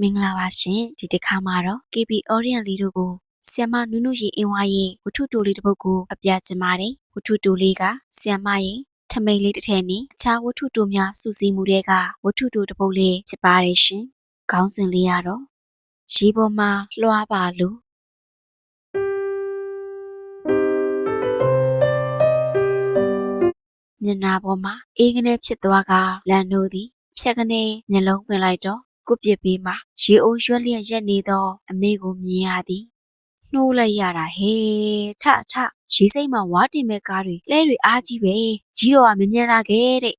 မင်္ဂလာပါရှင်ဒီတစ်ခါမှာတော့ KB Orient လေးတို့ကိုဆီယမနုနုရီအင်းဝါရဲ့ဝတ္ထုတိုလေးတစ်ပုဒ်ကိုအပြချင်ပါတယ်ဝတ္ထုတိုလေးကဆီယမရဲ့ထမိန်လေးတစ်ထည်နဲ့အခြားဝတ္ထုတိုများစုစည်းမှုတွေကဝတ္ထုတိုတစ်ပုဒ်လေးဖြစ်ပါတယ်ရှင်ခေါင်းစဉ်လေးကတော့ရေပေါ်မှာလွှားပါလို့ညနာပေါ်မှာအေးကနေဖြစ်သွားကလန်တို့သည်ဖြက်ကနေမျက်လုံးပင်လိုက်တော့ ကိုပြစ်ပေးမှရေအိုးရွက်လျက်ရက်နေသောအမေကိုမြင်ရသည်နှိုးလိုက်ရတာဟေးထထရေစိမ့်မှာဝါတင်မဲ့ကားတွေလဲတွေအားကြီးပဲကြီးတော့ကမမြင်လာခဲ့တဲ့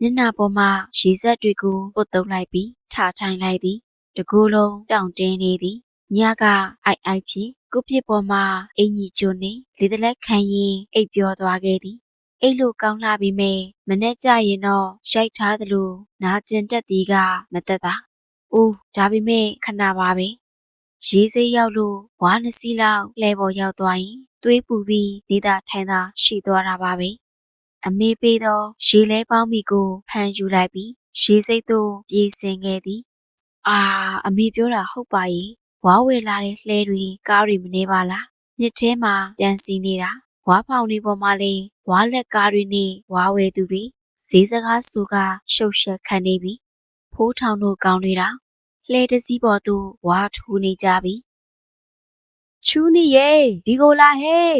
မျက်နှာပေါ်မှာရေစက်တွေကိုပုတ်တုံးလိုက်ပြီးထထိုင်လိုက်သည်တကူလုံးတောင့်တင်းနေသည်ညကအိုက်အိုက်ဖြစ်ကိုပြစ်ပေါ်မှာအင်ကြီးကျွန်းနေလေတလက်ခံရင်အိပ်ပျော်သွားခဲ့သည်အိတ်လို့ကောင်းလာပြီမေမနဲ့ကြရင်တော့ရိုက်ထားသလိုနာကျင်တက်သည်ကမတက်တာ။ အိုးဒါပေမဲ့ခဏပါပဲ။ရေးစိတ်ရောက်လို့ဝါးနှစ်စီးလောက်လဲပေါ်ရောက်သွားရင်သွေးပူပြီးနေတာထိုင်တာရှိသွားတာပါပဲ။အမေပေးသောရေလဲပေါင်းမီကိုဖန်ယူလိုက်ပြီးရေစိတ်သို့ပြေးဆင်းခဲ့သည်။အာအမေပြောတာဟုတ်ပါရဲ့။ဝါဝယ်လာတဲ့လှဲတွေကားတွေမနေပါလား။မြစ်ထဲမှာတန်းစီနေတာဝါဖောင်တွေပေါ်မှာလေဝါလက်ကားတွေနဲ့ဝါဝဲသူတွေဈေးစကားဆိုကရှုပ်ရှက်ခံနေပြီ ဖိုးထောင်တို့ကောင်းနေတာလှဲတစည်းပေါ်သို့ဝါထိုးနေကြပြီချူးနေရဲ့ဒီကိုလာဟဲ့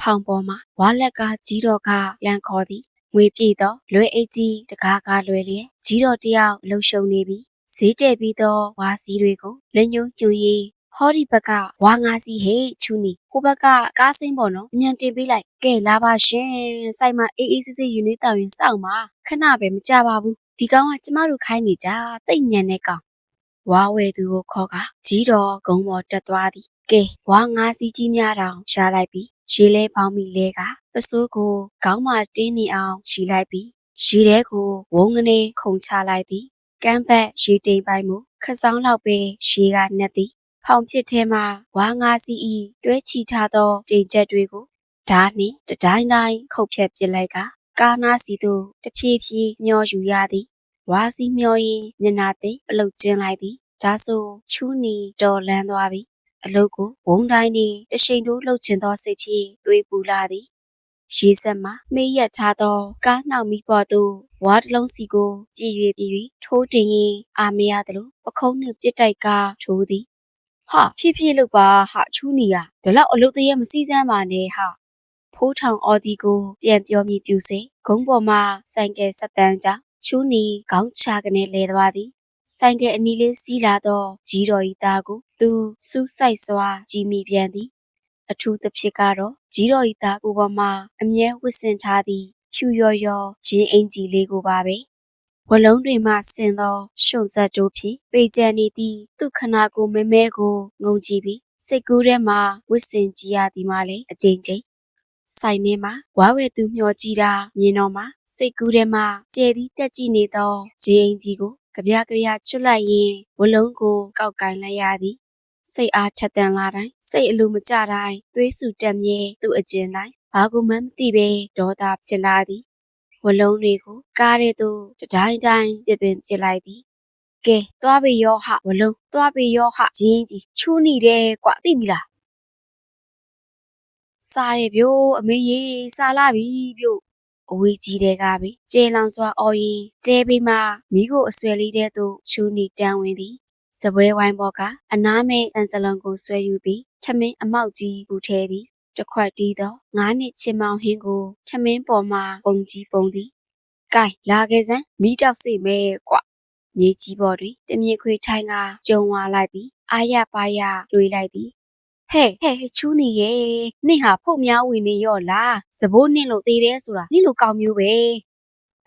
ဖောင်ပေါ်မှာဝါလက်ကကြီးတော်ကလန်ခေါ်သည်ငွေပြေတော့လွယ်အိတ်ကြီးတကားကားလွယ်လျက်ကြီးတော်တယောက်လှုပ်ရှုံနေပြီဈေးတဲ့ပြီးတော့ဝါစီတွေကိုလက်ညှိုးညွှန်ရေးဟောဒီဘက်ကဝါငါစီဟေးချူနီဟိုဘက်ကကားစိမ့်ပေါ့နော်အမြန်တင်ပေးလိုက်ကဲလာပါရှင်စိုက်မအေးအေးဆေးဆေးယူနေတောင်ရင်စောင့်ပါခဏပဲမကြပါဘူး ဒီကောင်ကကျမတို့ခိုင်းနေကြတိတ်ညံတဲ့ကောင်ဝါဝဲသူကိုခေါ်ကကြီးတော်ဂုံပေါ်တက်သွားသည်ကဲဝါငါစီကြီးများတောင်ရှားလိုက်ပြီးရေလဲပေါင်းပြီးလဲကပစိုးကိုခေါင်းမှာတင်းနေအောင်ခြီလိုက်ပြီးရေထဲကိုဝုန်းကနေခုန်ချလိုက်သည်ကမ်းဘက်ရေတိမ်ပိုင်းမှုခစောင်းလောက်ပဲရေကနှက်သည်ဖောင်ဖြစ်ထဲမှာဝါငါစီဤတွဲချီထားသောကြိမ်ချက်တွေကိုဓာတ်နှင့်တတိုင်းတိုင်းခုတ်ဖြက်ပစ်လိုက်က ကာနာစီသို့တဖြည်းဖြည်းမျောယူရသည်ဝါစီမျောရင်မျက်နာသိပလုတ်ကျင်းလိုက်သည်ဒါဆိုချူးနီတော်လန်းသွားပြီအလုတ်ကိုဝုံတိုင်းနှင့်တရှိန်တို့လှုပ်ချင်သောစိတ်ဖြင့်သွေးပူလာသည်ရေဆက်မှာမေးရက်ထားသော ကားနှောက်မိပေါ်သို့ဝါတစ်လုံးစီကိုကြည်၍ပြီး၍ထိုးတင်ရင်အာမရသလိုပခုံးနှင့်ပြစ်တိုက်ကထိုးသည်ဟာဖြည်းဖြည်းလုပ်ပါဟာချူးနီရဒီလောက်အလုတ်တည်းမစည်းစမ်းပါနဲ့ဟာ ဖိုးထောင်အော်ဒီကိုပြန်ပြောမိပြူစေဂုံးပေါ်မှာဆိုင်ကယ်ဆက်တန်းကြောင့်ချူးနီခေါင်းချကနေလဲသွားသည်ဆိုင်ကယ်အနီးလေးစီးလာတော့ကြီးတော်ဤသားကိုသူစူးစိုက်စွာကြည်မိပြန်သည် အထူးသဖြင့်ကတော့ကြီးတော်ဤသားကိုပေါ်မှာအမြဲဝစ်စင်ထားသည့်ဖြူရော်ရော်ဂျင်းအင်ကြီးလေးကိုပါပဲဝလုံးတွေမှဆင်သောရှွန်ဆက်တို့ဖြင့်ပေကြံနေသည့်သူခနာကိုမဲမဲကိုငုံကြည့်ပြီးစိတ်ကူးထဲမှာဝစ်စင်ကြည့်ရသည်မှလည်းအကြိမ်ကြိမ် ဆိုင်ထဲမှာဝါဝဲသူမျောကြည့်တာမြင်တော့မှစိတ်ကူးထဲမှာကျဲသည်တက်ကြည့်နေသောဂျင်းအင်ကြီးကိုကြပြကြပြချွတ်လိုက်ရင်ဝလုံးကိုကောက်ကင်လိုက်ရသည်စိတ်အားထက်သန်လာတိုင်းစိတ်အလိုမကျတိုင်းသွေးဆူတက်မြဲသူ့အကျဉ်တိုင်းဘာကိုမှမသိပဲဒေါသဖြစ်လာသည်ဝလုံးတွေကိုကားရဲသို့တတိုင်းတိုင်းပြစ်သွင်းပစ်လိုက်သည်ကဲသွားပြီရောဟဝလုံးသွားပြီရောဟဂျင်းကြီးချူးနေတယ်ကွာသိပြီလား စားရပြို့အမေကြီးစားလာပြီပြို့အဝေးကြီးတဲ့ကပဲကျေလောင်စွာအော်ရင်ကျဲပေးမှမိကိုအဆွဲလေးတဲ့သို့ချူးနေတန်းဝင်သည်စပွဲဝိုင်းပေါ်ကအနားမဲ့တန်စလုံးကိုဆွဲယူပြီးချမင်းအမောက်ကြီးပူထဲသည်တခွက်တီးသောငါးနှစ်ချင်မောင်ဟင်းကိုချမင်းပေါ်မှပုံကြီးပုံသည်။ကဲလာခဲ့စမ်းမိတောက်စိတ်မဲကွ။မြေကြီးပေါ်တွင်တမြင်ခွေထိုင်ကကြုံဝါလိုက်ပြီးအာရပါရလွေလိုက်သည်။ ဟဲ့ဟဲ့ချူးနေရဲ့နင့်ဟာဖုတ်များဝင်နေရော့လားစဘိုးနင့်လို့သေးတယ်ဆိုတာနင့်လိုကောင်းမျိုးပဲ။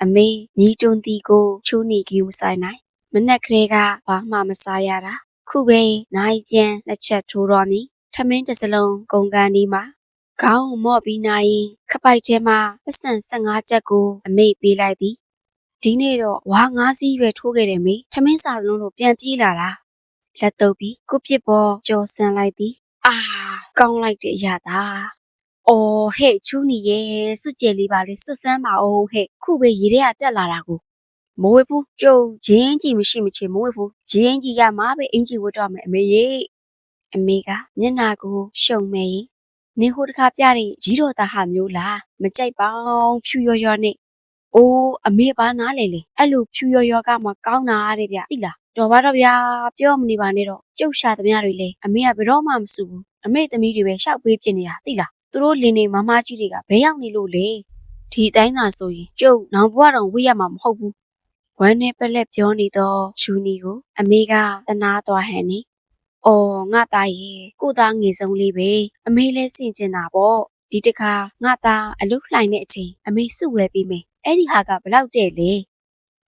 အမေညီတွန်းတီကိုချူးနေကြီးမဆိုင်နိုင်မနက်ကလေးကဘာမှမစားရတာခုပဲနိုင်ပြန်လက်ချက်ထိုးတော့မီထမင်းတစ်စလုံးကုန်ကန်ဒီမှာခေါင်းမော့ပြီးနိုင်ခပိုက်ထဲမှာပတ်စံ15ချက်ကိုအမေပေးလိုက်သည်ဒီနေ့တော့ဝါငါးစီးပဲထိုးခဲ့တယ်မေထမင်းစာလုံးလို့ပြန်ပြေးလာတာလက်တုပ်ပြီးကိုပြစ်ပေါ်ကြော်ဆန်လိုက်သည် အာကောင်းလိုက်တဲ့အရာသာအော်ဟဲ့ချူးနီရဲ့စွတ်ကြဲလေးပါလေစွတ်ဆန်းပါအောင်ဟဲ့ခုပဲရေထဲကတက်လာတာကိုမဝေဘူးကျုပ်ဂျင်းကြီးမရှိမချေမဝေဘူးဂျင်းအင်ကြီးရမှာပဲအင်ကြီးဝတ်တော့မယ်အမေရေအမေကမျက်နာကိုရှုံမဲရင်နေဟိုတခါပြတဲ့ကြီးတော်သားဟာမျိုးလားမကြိုက်ပါဘူးဖြူရော်ရော်နဲ့ အိုးအမေဘာနားလေလေအဲ့လိုဖြူရော်ရော်ကမှကောင်းတာတဲ့ဗျသိလားတော်ပါတော့ဗျာပြောမနေပါနဲ့တော့ကျုပ်ရှာသမျှတွေလေအမေကဘယ်တော့မှမစူဘူးအမေသမီးတွေပဲရှောက်ပေးပြနေတာသိလားသူတို့လင်းနေမမကြီးတွေကဘဲရောက်နေလို့လေဒီအတိုင်းသာဆိုရင်ကျုပ်နောင်ဘွားတော်ဝေးရမှာမဟုတ်ဘူးဝမ်းနဲ့ပက်လက်ပြောနေတော့ချူနီကိုအမေကတနာသွားဟန်နေ။အော်ငါသားရဲ့ကိုသားငယ်ဆုံးလေးပဲအမေလည်းစင်ကျင်တာပေါ့ဒီတခါငါသားအလုလှိုင်တဲ့အချိန်အမေစုဝဲပြီးမယ် အဲ့ဒီဟာကဘလောက်တဲ့လေ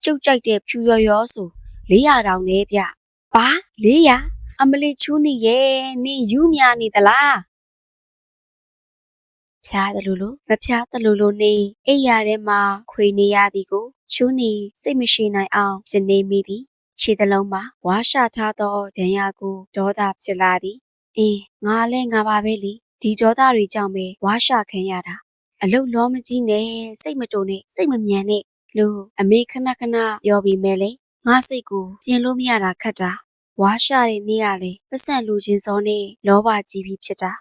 ကျုပ်ကြိုက်တဲ့ဖြူရော်ရော်ဆို400တောင်နဲ့ဗျဘာ400အမလေးချူနီရဲ့နင်ယူမြနေသလားဖြားတယ်လို့လို့မဖြားတယ်လို့လို့နေအိယာထဲမှာခွေနေရသည်ကိုချူနီစိတ်မရှိနိုင်အောင်ရနေမိသည်ခြေတလုံးမှာဝါရှာထားသောဒဏ်ရာကိုဒေါသဖြစ်လာသည်အင်းငါလည်းငါပါပဲလေဒီဒေါသတွေကြောင့်ပဲဝါရှာခံရတာ အလုတ်လောမကြီးနဲ့စိတ်မတုံနဲ့စိတ်မမြန်နဲ့လို့အမေခဏခဏပြောပြီးမဲလေငါစိတ်ကိုပြင်လို့မရတာခက်တာဝါရှာတဲ့နေ့ရလေပတ်စံလူချင်းစောနဲ့လောဘကြီးပြီးဖြစ်တာ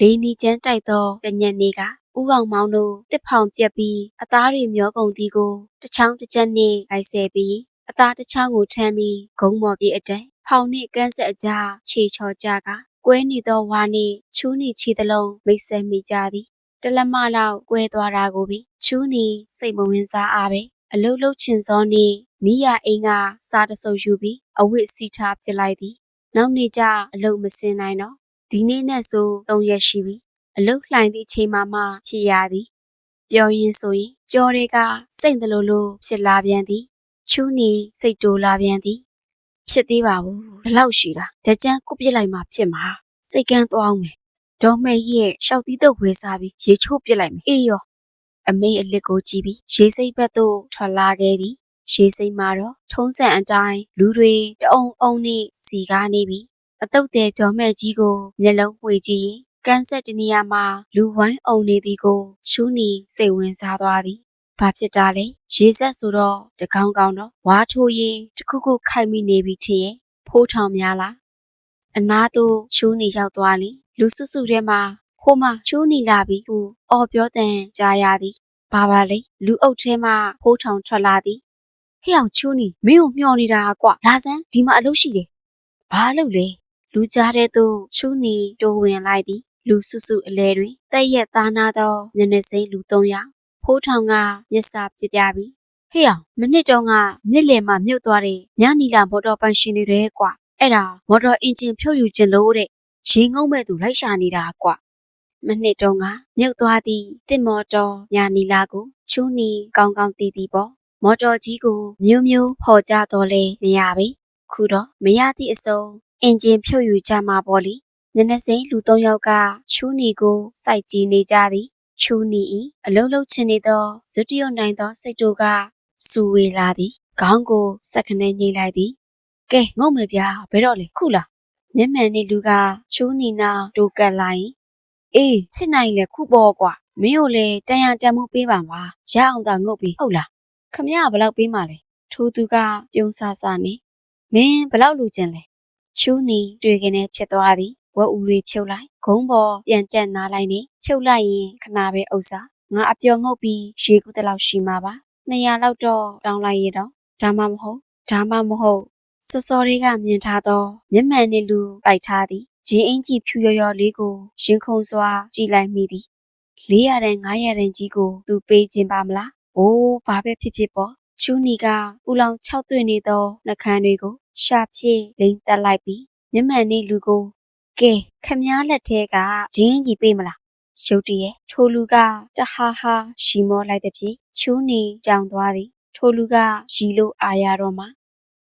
လေးနီချမ်းတိုက်သောတညက်နေ့ကဥကောင်မောင်တို့တစ်ဖောင်ပြက်ပြီးအသားတွေမျောကုန်သည်ကိုတစ်ချောင်းတစ်ချက်နဲ့လိုက်ဆဲပြီးအသားတစ်ချောင်းကိုထမ်းပြီးဂုံမော်ပြေအတိုင်ဖောင်နှင့်ကန်းဆက်အကြားခြေချော်ကြကကွဲနေသောဝါနှင့်ချူးနေချီသလုံးမိတ်ဆက်မိကြသည် တလက်မလောက်ကွဲသွားတာကိုပြီးချူးနေစိတ်မဝင်စားအားပဲအလုတ်လုတ်ချင်စောနေမိယာအိမ်ကစားတဆုပ်ယူပြီးအဝတ်စီထားပြလိုက်သည်နောက်နေ့ကျအလုတ်မစင်နိုင်တော့ဒီနေ့နဲ့ဆို၃ရက်ရှိပြီအလုတ်လှိုင်သည့်ချိန်မှမှဖြစ်ရသည်ပြောရင်းဆိုရင်ကြော်တွေကစိတ်တလို့လို့ဖြစ်လာပြန်သည်ချူးနေစိတ်တိုးလာပြန်သည်ဖြစ်သေးပါဘူးဘလောက်ရှိတာတကြမ်းကုတ်ပြစ်လိုက်မှဖြစ်မှာစိတ်ကန်းသွားအောင်မယ် ဒေါ်မေရဲ့ရှောက်တီးတုပ်ဝဲစားပြီးရေချိုးပြစ်လိုက်မယ်အေးရောအမေအလစ်ကိုကြည့်ပြီးရေစိတ်ဘက်သို့ထွက်လာခဲ့သည်ရေစိတ်မှာတော့ထုံးစံအတိုင်းလူတွေတအုံအုံနဲ့စီကားနေပြီးအတုတ်တဲ့ဒေါ်မဲ့ကြီးကိုမျက်လုံးမှွေကြည့်ရင်ကန်းဆက်တနေရာမှာလူဝိုင်းအုံနေသည်ကိုချူးနီစိတ်ဝင်စားသွားသည်ဘာဖြစ်တာလဲရေဆက်ဆိုတော့တကောင်းကောင်းတော့ဝါထိုးရင်တခုခုခိုက်မိနေပြီချင်ရင်ဖိုးထောင်များလားအနာသူချူးနီရောက်သွားလိ လူစုစုထဲမှာဟိုမှာချူးနီလာပြီဟုအော်ပြောတဲ့ကြားရသည်ဘာပါလဲလူအုပ်ထဲမှာဖိုးထောင်ထွက်လာသည်ဟဲ့အောင်ချူးနီမင်းကိုမျှော်နေတာကွာလာစမ်းဒီမှာအလုပ်ရှိတယ်ဘာလုပ်လဲလူကြားတဲ့သူချူးနီတိုးဝင်လိုက်သည်လူစုစုအလဲတွင်တက်ရက်သားနာသောညနေစိမ့်လူ၃ယောက်ဖိုးထောင်ကမျက်စာပြပြပြီးဟေ့အောင်မနစ်တုန်းကမြစ်လယ်မှာမြုပ်သွားတဲ့ညနီလာမော်တော်ပိုင်ရှင်တွေတဲ့ကွာအဲ့ဒါမော်တော်အင်ဂျင်ဖြုတ်ယူခြင်းလို့တဲ့ ရေငုံမဲ့သူလိုက်ရှာနေတာကွာမနှစ်တုန်းကမြုပ်သွားသည့်တစ်မော်တော်ညာနီလာကိုချူးနီကောင်းကောင်းတည်တည်ပေါ့မော်တော်ကြီးကိုမျိုးမျိုးဟော်ကြတော့လဲမရပြီခုတော့မရသည့်အစုံအင်ဂျင်ဖြုတ်ယူကြမှာပေါ့လေညနေစိမ့်လူ၃ယောက်ကချူးနီကိုစိုက်ကြည့်နေကြသည်ချူနီ၏အလုံးလုံးချင်နေသောဇွတ်တရုတ်နိုင်သောစိတ်တို့ကစူဝေလာသည်ခေါင်းကိုစက်ခနဲငိမ့်လိုက်သည်ကဲငုံမေဗျာဘယ်တော့လဲခုလား မျက်မှန်နေလူကချူနီနာတိုကက်လိုက်အေးစစ်နိုင်လေခုပေါ်ကွာမင်းတို့လေတန်ရတန်မှုပေးပါပါရအောင်သာငုတ်ပြီးဟုတ်လားခမရဘယ်လောက်ပေးမှလဲထိုးသူကပြုံးဆဆနေမင်းဘယ်လောက်လူကျင်လဲချူနီတွေ့ခင်နဲ့ဖြစ်သွားသည်ဝက်ဦးတွေဖြုတ်လိုက်ဂုံးပေါ်ပြန်တက်နားလိုက်နေဖြုတ်လိုက်ရင်ခဏပဲဥစ္စာငါအပျော်ငုတ်ပြီးရေကူးတလောက်ရှိမှာပါ200လောက်တော့တောင်းလိုက်ရတော့ဒါမှမဟုတ်ဒါမှမဟုတ် စောစောလေးကမြင်ထားသောမျက်မှန်နှင့်လူပိုက်ထားသည်ဂျင်းအင်ကြီးဖြူရော်ရော်လေးကိုရင်ခုန်စွာကြည်လိုက်မိသည်400ရန်500ရန်ကြီးကိုသူပေးခြင်းပါမလားအိုးဘာပဲဖြစ်ဖြစ်ပေါ့ချူနီကပူလောင်၆တွေ့နေသောနှခမ်းတွေကိုရှာဖြည့်လိမ့်တက်လိုက်ပြီးမျက်မှန်နှင့်လူကိုကဲခမားလက်ထဲကဂျင်းကြီးပေးမလားရုတ်တရက်ထိုလူကတဟာဟာရှီမောလိုက်တဲ့ဖြင့်ချူးနေကြောင်သွားသည်ထိုလူကရီလို့အာရတော့မှ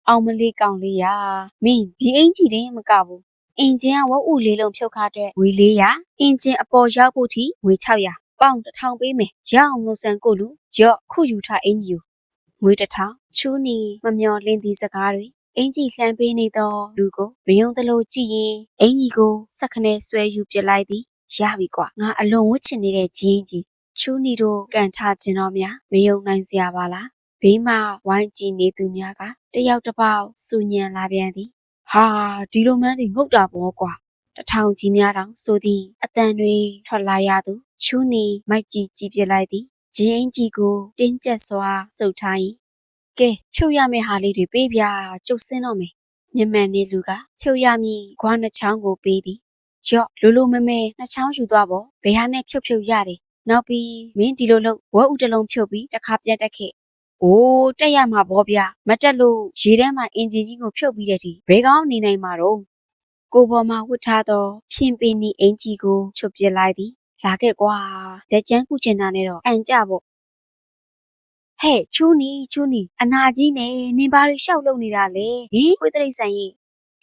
အောင်မလေးကောင်လေးရာမင်းဒီအင်ကြီးတင်းမကဘူးအင်ဂျင်ကဝက်ဥလေးလုံးဖြုတ်ခါတဲ့ဝေ400အင်ဂျင်အပေါ်ရောက်ဖို့ထိဝေ600ပေါင်1000ပေးမယ်ရအောင်လို့ဆန်ကိုလူရော့ခုယူထားအင်ကြီးကိုငွေ1000ချူးနေမမျော်လင့်သည့်စကားတွေအင်ကြီးလှမ်းပေးနေသောလူကိုမယုံသလိုကြည့်ရင်အင်ကြီးကိုစက်ခနဲဆွဲယူပစ်လိုက်သည်ရပြီကွာငါအလွန်ဝတ်ချင်နေတဲ့ဂျင်းကြီးချူးနီတို့ကန်ထားခြင်းတော့များမယုံနိုင်စရာပါလားဘေးမှာဝိုင်းကြည့်နေသူများက တယောက်တစ်ပေါက်စူညံလာပြန်သည်ဟာဒီလိုမှန်းသည်ငုတ်တာပေါ့ကွာတထောင်ကြီးများတောင်ဆိုသည်အတန်တွေထွက်လာရသူချူးနီမိုက်ကြီးကြည့်ပြလိုက်သည်ဂျင်းအင်ကြီးကိုတင်းကျပ်စွာစုပ်ထား၏ကဲဖြုတ်ရမယ့်ဟာလေးတွေပေးပြကျုပ်စင်းတော့မယ်မြမန်နေလူကဖြုတ်ရမည်ခွားနှချောင်းကိုပေးသည်ရော့လိုလိုမဲမဲနှချောင်းယူသွားပေါ့ဘယ်ဟာနဲ့ဖြုတ်ဖြုတ်ရတယ်နောက်ပြီးမင်းဒီလိုလို့ဝက်ဥတစ်လုံးဖြုတ်ပြီးတစ်ခါပြတ်တက်ခဲ့။ အိုးတက်ရမှာပေါ့ဗျာ။မတက်လို့ရေထဲမှာအင်ဂျင်ကြီးကိုဖြုတ်ပြီးတဲ့ဒီဘယ်ကောင်းနေနိုင်မှာတော့။ကိုပေါ်မှာဝတ်ထားသောဖြင်ပင်နီအင်ကြီးကိုချုပ်ပစ်လိုက်သည်။လာခဲ့ကွာ။လက်ကျန်းကုချင်တာနဲ့တော့အန်ကြပေါ့။ဟဲ့ချူနီချူနီအနာကြီးနဲ့နင်ဘာတွေရှောက်လုံနေတာလဲ။ဟင်ခွေးတိရစ္ဆာန်ကြီး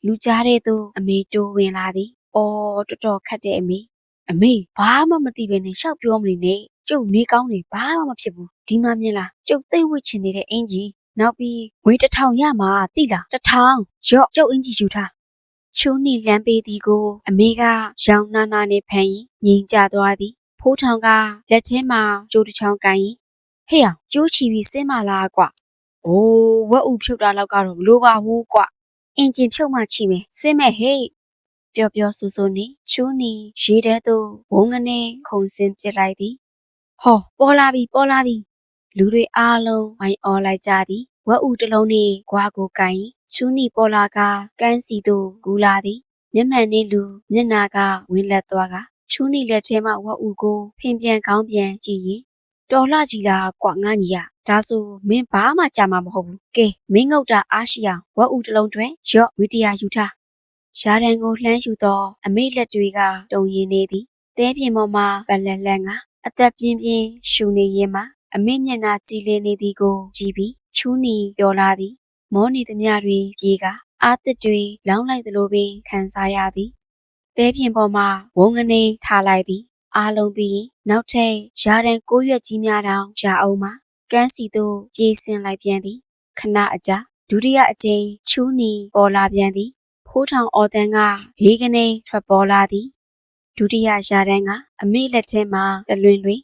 လူကြားတဲ့သူအမေတိုးဝင်လာသည်။အော်တော်တော်ခတ်တဲ့အမေ။အမေဘာမှမသိဘဲနဲ့ရှောက်ပြောမနေနဲ့။ ကျုပ်နေကောင်းနေဘာမှမဖြစ်ဘူးဒီမှမြင်လားကျုပ်သိပ်ဝစ်ချင်နေတဲ့အင်ကြီးနောက်ပြီးငွေတစ်ထောင်ရမှာတိလားတစ်ထောင်ရော့ကျုပ်အင်ကြီးယူထားချိုးနီလမ်းပေးသည်ကို အမေကရောင်နာနာနဲ့ဖန်ရင်ငြိမ်ကြသွားသည်ဖိုးထောင်ကလက်ထဲမှာကြိုးတစ်ချောင်းကန်ရင်ဟေ့အောင်ကျိုးချီပြီးစင်းမလားကွာအိုးဝက်ဥဖြုတ်တာလောက်ကတော့မလိုပါဘူးကွာအင်ဂျင်ဖြုတ်မှချီမယ်စင်းမဲ့ဟေ့ပျော်ပျော်ဆူဆူနေချိုးနီရေထဲသို့ဝုန်းကနေခုန်ဆင်းပစ်လိုက်သည် ဟောပေါ်လာပြီပေါ်လာပြီလူတွေအားလုံးဝိုင်းအော်လိုက်ကြသည်ဝက်ဥတစ်လုံးနှင့်ဂွားကိုကင်ချူးနီပေါ်လာကကန်းစီသို့ကူလာသည်မျက်မှန်နှင့်လူမျက်နာကဝင်းလက်သွားကချူးနီလက်ထဲမှဝက်ဥကိုဖင်ပြန်ကောင်းပြန်ကြည့်ရင်တော်လှကြီးလားကွာငါညီရဒါဆိုမင်းဘာမှကြာမှာမဟုတ်ဘူးကဲမင်းငုတ်တာအားရှိအောင်ဝက်ဥတစ်လုံးတွင်ရော့ဝီတရာယူထားရာဒန်ကိုလှမ်းယူသော အမိလက်တွေကတုံရင်နေသည်တဲပြင်ပေါ်မှာပလက်လက်ငါ အသက်ပြင်းပြင်းရှူနေရင်မှအမေမျက်နှာကြည်လင်နေသည်ကိုကြည့်ပြီးချူးနီပျော်လာသည် မောနေသမျှတွေပြေကအာသစ်တွေလောင်းလိုက်သလိုပင်ခံစားရသည်တဲပြင်ပေါ်မှာဝုန်းကနေထားလိုက်သည် အားလုံးပြီးနောက်ထပ်ရာတန်ကိုရွက်ကြီးများတောင်ရာအောင်မှာကန်းစီသို့ပြေးဆင်းလိုက်ပြန်သည်ခဏအကြာဒုတိယအကြိမ်ချူးနီပေါ်လာပြန်သည်ဖိုးထောင်အော်တန်ကဘေးကနေထွက်ပေါ်လာသည် ဒုတိယရာတန်းကအမေလက်ထဲမှာတလွင်လွင်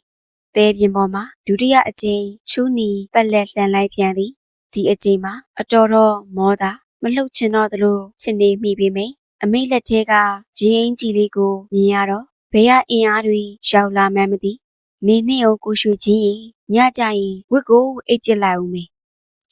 သဲပြင်းပေါ်မှာဒုတိယအကြိမ်ချူးနီပက်လက်လှန်လိုက်ပြန်သည်ဒီအကြိမ်မှာအတော်တော့မောတာမလှုပ်ချင်တော့သလိုဖြစ်နေမိပေမယ့်အမေလက်ထဲကဂျင်းအင်းကြီးလေးကိုမြင်ရတော့ဘယ်ကအင်အားတွေရောက်လာမှန်းမသိနေနဲ့အောင်ကိုရွှေချင်းရင်ညကြရင်ဝစ်ကိုအိပ်ပစ်လိုက်အောင်မေ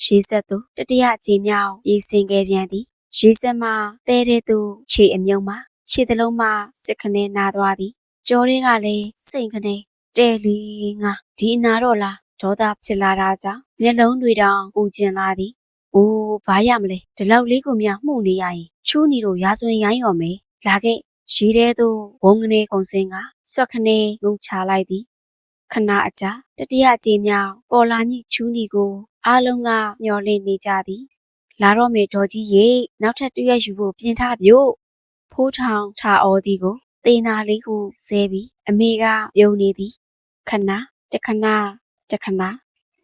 ရေဆက်သူတတိယအကြိမ်မြောက်ရေစင်ခဲ့ပြန်သည်ရေဆက်မှာတဲတဲ့သူခြေအမြုံမှာ ခြေသလုံးမှာစစ်ခနဲနာသွားသည်ကြောတွေကလည်းစိတ်ခနဲတဲလီငါဒီအနာတော့လားဒေါသဖြစ်လာတာကြောင့်မျက်လုံးတွေတောင်ပူကျင်လာသည်။အိုးဘာရမလဲဒီလောက်လေးကိုများမှုနေရရင်ချူးနီတို့ရာဇဝင်ရိုင်းရော်မယ်။လာခဲ့ရေထဲသို့ဘုံကနေခုံစင်းကဆွက်ခနဲငုံချလိုက်သည်။ခဏအကြာတတိယအကြိမ်မြောက်ပေါ်လာမည့်ချူးနီကိုအားလုံးကမျောလင့်နေကြသည်။လာတော့မေဒေါ်ကြီးရေနောက်ထပ်တရက်ယူဖို့ပြင်ထားပြို့ ဖိုးထောင်ထားအော်သည်ကိုတေနာလေးကိုဆဲပြီးအမေကပြုံနေသည်ခဏတခဏတခဏ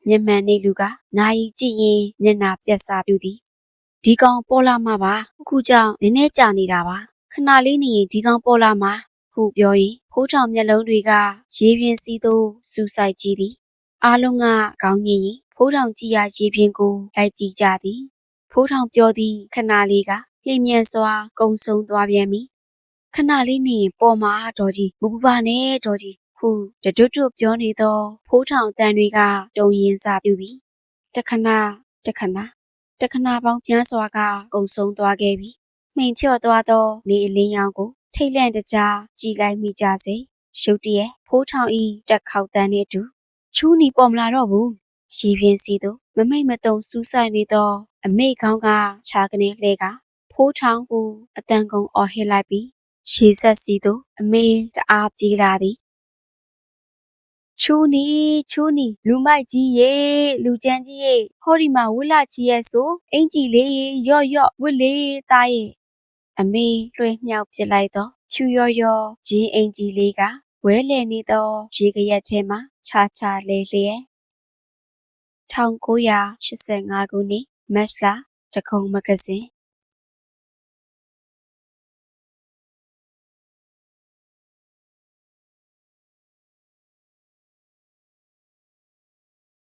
မျက်မှန်နေလူကနာယီကြည့်ရင်မျက်နာပြက်စာပြူသည်ဒီကောင်ပေါ်လာမှာပါအခုကြောင့်နည်းနည်းကြာနေတာပါခဏလေးနေရင်ဒီကောင်ပေါ်လာမှာဟုပြောရင်ဖိုးထောင်မျက်လုံးတွေကရေပြင်းစီးသို့စူဆိုင်ကြည့်သည်အားလုံးကခေါင်းငင်ရင်ဖိုးထောင်ကြည့်ရရေပြင်းကိုလိုက်ကြည့်ကြသည်ဖိုးထောင်ပြောသည်ခဏလေးက လျင်မြန်စွာကုံဆုံးသွားပြန်ပြီခဏလေးနေရင်ပေါ်မှာဒေါ်ကြီးမပူပါနဲ့ဒေါ်ကြီးဟုတတွတ်တွတ်ပြောနေသောဖိုးထောင်တန်တွေကတုံရင်စာပြူပြီးတခဏတခဏတခဏပေါင်းပြန်းစွာကကုံဆုံးသွားခဲ့ပြီမှိန်ဖြော့သွားသောနေအလင်းရောင်ကိုထိတ်လန့်တကြားကြည်လိုက်မိကြစေရုတ်တရက်ဖိုးထောင်ဤတက်ခေါက်တန်းနှင့်အတူချူးနီပေါ်မလာတော့ဘူးရေပြင်းစီသို့မမိတ်မတုံစူးဆိုင်နေသော အမေကောင်းကခြာကနေလှဲက ဖိုးထောင်ကိုအတန်ကုန်အော်ဟစ်လိုက်ပြီးရေဆက်စီသို့အမေတအားပြေးလာသည်ချူနီချူနီလူမိုက်ကြီးရေလူကျန်းကြီးရေဟောဒီမှာဝစ်လာကြီးရဲ့ဆိုအင်ကြီးလေးရေရော့ရော့ဝစ်လေးသားရဲ့အမေလွှဲမြောက်ပစ်လိုက်တော့ဖြူရော့ရော့ဂျင်းအင်ကြီးလေးကဝဲလေနေသောရေကရက်ထဲမှာခြားခြားလဲလျက်1985ခုနှစ်မတ်လတကုံမဂဇင်း